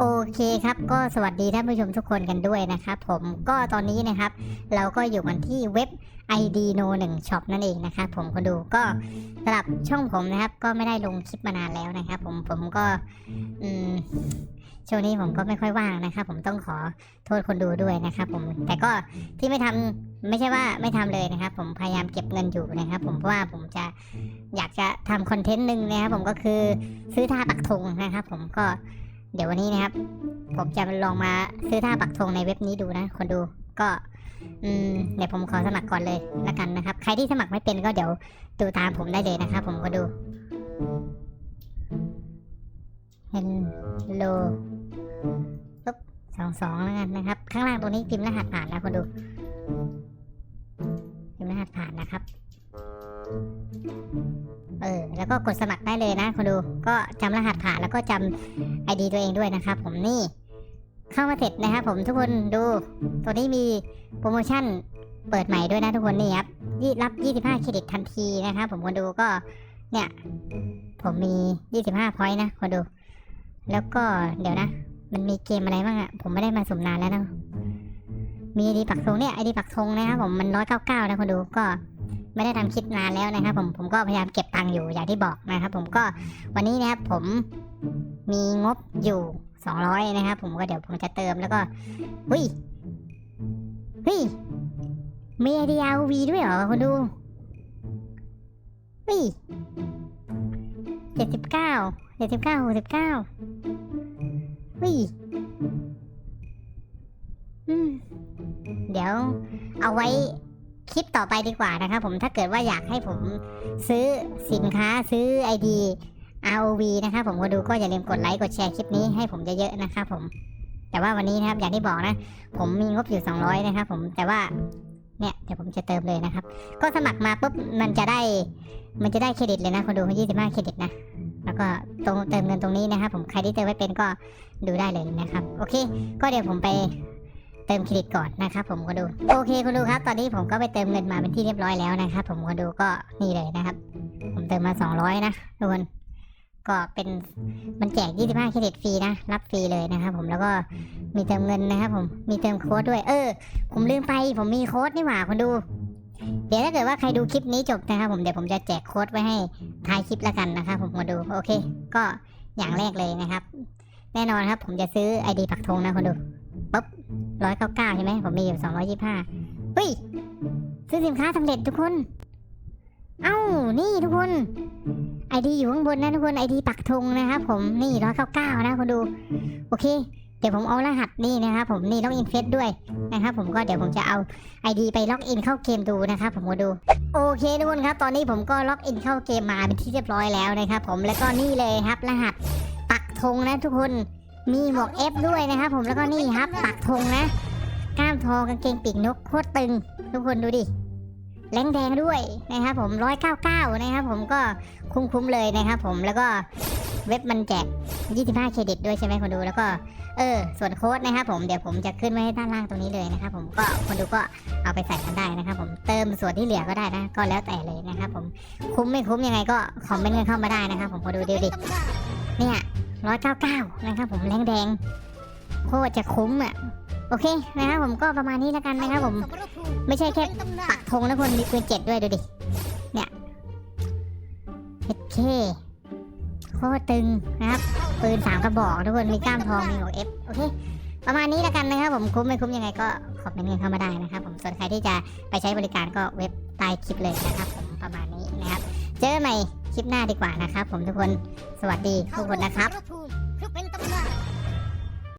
โอเคครับก็สวัสดีท่านผู้ชมทุกคนกันด้วยนะครับผมก็ตอนนี้นะครับ เราก็อยู่กันที่เว็บ ID No 1 Shop นั่นเองนะครับผมคนดูก็สำหรับช่องผมนะครับ ก็ไม่ได้ลงคลิปมานานแล้วนะครับผมผมก็อืมช่วงนี้ผมก็ไม่ค่อยว่างนะครับ ผมต้องขอโทษคนดูด้วยนะครับผมแต่ก็ที่ไม่ทำไม่ใช่ว่าไม่ทำเลยนะครับ ผมพยายามเก็บเงินอยู่นะครับ ผมเพราะว่าผมจะอยากจะทำคอนเทนต์หนึ่งนะครับผมก็คือซื้อท่าปักธงนะครับ ผมก็ เดี๋ยววันนี้นะครับ ผมจะลองมาซื้อท่าปักธงในเว็บนี้ดูนะ คนดูก็อืมเดี๋ยวผมขอสมัครก่อนเลยละกันนะครับ ใครที่สมัครไม่เป็นก็เดี๋ยวดูตามผมได้เลยนะครับผมก็ดูเฮนโลปุ๊บสองสองแล้วกันนะครับ ข้างล่างตรงนี้พิมพ์รหัสผ่านนะคนดูพิมพ์รหัสผ่านนะครับ เออแล้วก็กดสมัครได้เลยนะคนดูก็จำรหัสผ่านแล้วก็จำไอดีตัวเองด้วยนะครับ ผมนี่เข้ามาเสร็จนะครับผมทุกคนดู ตัวนี้มีโปรโมชั่นเปิดใหม่ด้วยนะทุกคนนี่ครับยี่รับ 25 เครดิตทันทีนะครับผมคนดูก็เนี่ย ผมมี 25 พอยต์นะคนดู แล้วก็เดี๋ยวนะ มันมีเกมอะไรบ้างอะผมไม่ได้มาสุ่มนานแล้วนะมีไอดีปักธงเนี่ยไอดีปักธงนะครับผมมัน 199 นะคนดูก็ ไม่ได้ทำคลิปนานแล้วนะครับ ผมผมก็พยายามเก็บตังค์อยู่อย่างที่บอกนะครับ ผมก็วันนี้นะครับผมมีงบอยู่สองร้อยนะครับ ผมก็เดี๋ยวผมจะเติมแล้วก็เฮ้ยเฮ้ยมีไอเดียวีด้วยเหรอคุณดูเฮ้ยเจ็ดสิบเก้าเจ็ดสิบเก้าหกสิบเก้าเฮ้ยอืมเดี๋ยวเอาไว้ คลิปต่อไปดีกว่านะครับผมถ้าเกิดว่าอยากให้ผมซื้อสินค้าซื้อไอดี ROV นะครับผมก็ดูก็อย่าลืมกดไลค์กดแชร์คลิปนี้ให้ผมเยอะๆนะครับผม แต่ว่าวันนี้นะครับอย่างที่บอกนะ ผมมีงบอยู่ 200 นะครับผมแต่ว่าเนี่ยเดี๋ยวผมจะเติมเลยนะครับ ก็สมัครมาปุ๊บมันจะได้ มันจะได้เครดิตเลยนะคนดู25เครดิตนะแล้วก็ตรงเติมเงินตรงนี้นะครับผมใครที่เติมไม่เป็นก็ดูได้เลยนะครับ โอเค ก็เดี๋ยวผมไป เติมเครดิตก่อนนะครับผมก็ดูโอเคคุณดูครับ ตอนนี้ผมก็ไปเติมเงินมาเป็นที่เรียบร้อยแล้วนะครับผมก็ดูก็นี่เลยนะครับ ผมเติมมา 200 นะทุกคนก็เป็นมันแจก 25 เครดิตฟรีนะ รับฟรีเลยนะครับผมแล้วก็มีเติมเงินนะครับผมมีเติมโค้ดด้วย เออ ผมลืมไป ผมมีโค้ดนี่หว่าคนดู เดี๋ยวถ้าเกิดว่าใครดูคลิปนี้จบนะครับผมเดี๋ยวผมจะแจกโค้ดไว้ให้ท้ายคลิปแล้วกันนะครับผมมาดูโอเค ก็อย่างแรกเลยนะครับ แน่นอนครับ ผมจะซื้อ ID ปักธงนะคนดูปุ๊บ ร้อยเก้าเก้าใช่ไหมผมมีอยู่สองร้อยยี่ห้าเฮ้ย ซื้อสินค้าสำเร็จทุกคน เอ้า นี่ทุกคน ไอดีอยู่ข้างบนนะทุกคน ไอดีปักธงนะครับผม นี่ร้อยเก้าเก้านะคนดู โอเค เดี๋ยวผมเอารหัสนี่นะครับผม นี่ล็อกอินเฟซด้วยนะครับผมก็เดี๋ยวผมจะเอาไอดีไปล็อกอินเข้าเกมดูนะครับผมมาดู โอเคทุกคนครับ ตอนนี้ผมก็ล็อกอินเข้าเกมมาเป็นที่เรียบร้อยแล้วนะครับผม แล้วก็นี่เลยครับรหัสปักธงนะทุกคน มีหมวก F ด้วยนะครับผมแล้วก็นี่ครับปักธงนะกล้ามทองกางเกงปีกนกโคตรตึง ทุกคนดูดิแรงแดงด้วยนะครับผมร้อยเก้าเก้านะครับผมก็คุ้มๆเลยนะครับผมแล้วก็เว็บมันแจก 25 เครดิตด้วยใช่ไหมคนดูแล้วก็ เออ ส่วนโค้ดนะครับผมเดี๋ยวผมจะขึ้นไว้ให้ด้านล่างตรงนี้เลยนะครับผมก็คนดูก็เอาไปใส่กันได้นะครับผมเติมส่วนที่เหลือก็ได้นะ ก็แล้วแต่เลยนะครับผมคุ้มไม่คุ้มยังไงก็คอมเมนต์กันเข้ามาได้นะครับผมคนดูดี๋ยวดิเนี่ย 199นะครับผมแรงแดงโคตรจะคุ้มอะโอเคนะครับผมก็ประมาณนี้แล้วกันนะครับผม ไม่ใช่แค่ปักธงนะคนมีปืนเจ็ดด้วยดูดิเนี่ยเอเคโคตรตึงนะครับปืนสามกระบอกทุกคนมีกล้ามทองมีหัวเอฟโอเคประมาณนี้แล้วกันนะครับผมคุ้มไม่คุ้มยังไงก็คอมเมนต์กันเข้ามาได้นะครับผมส่วนใครที่จะไปใช้บริการก็เว็บใต้คลิปเลยนะครับผมประมาณนี้นะครับ เจอกันใหม่ คลิปหน้าดีกว่านะครับผมทุกคนสวัสดีทุกคนนะครับ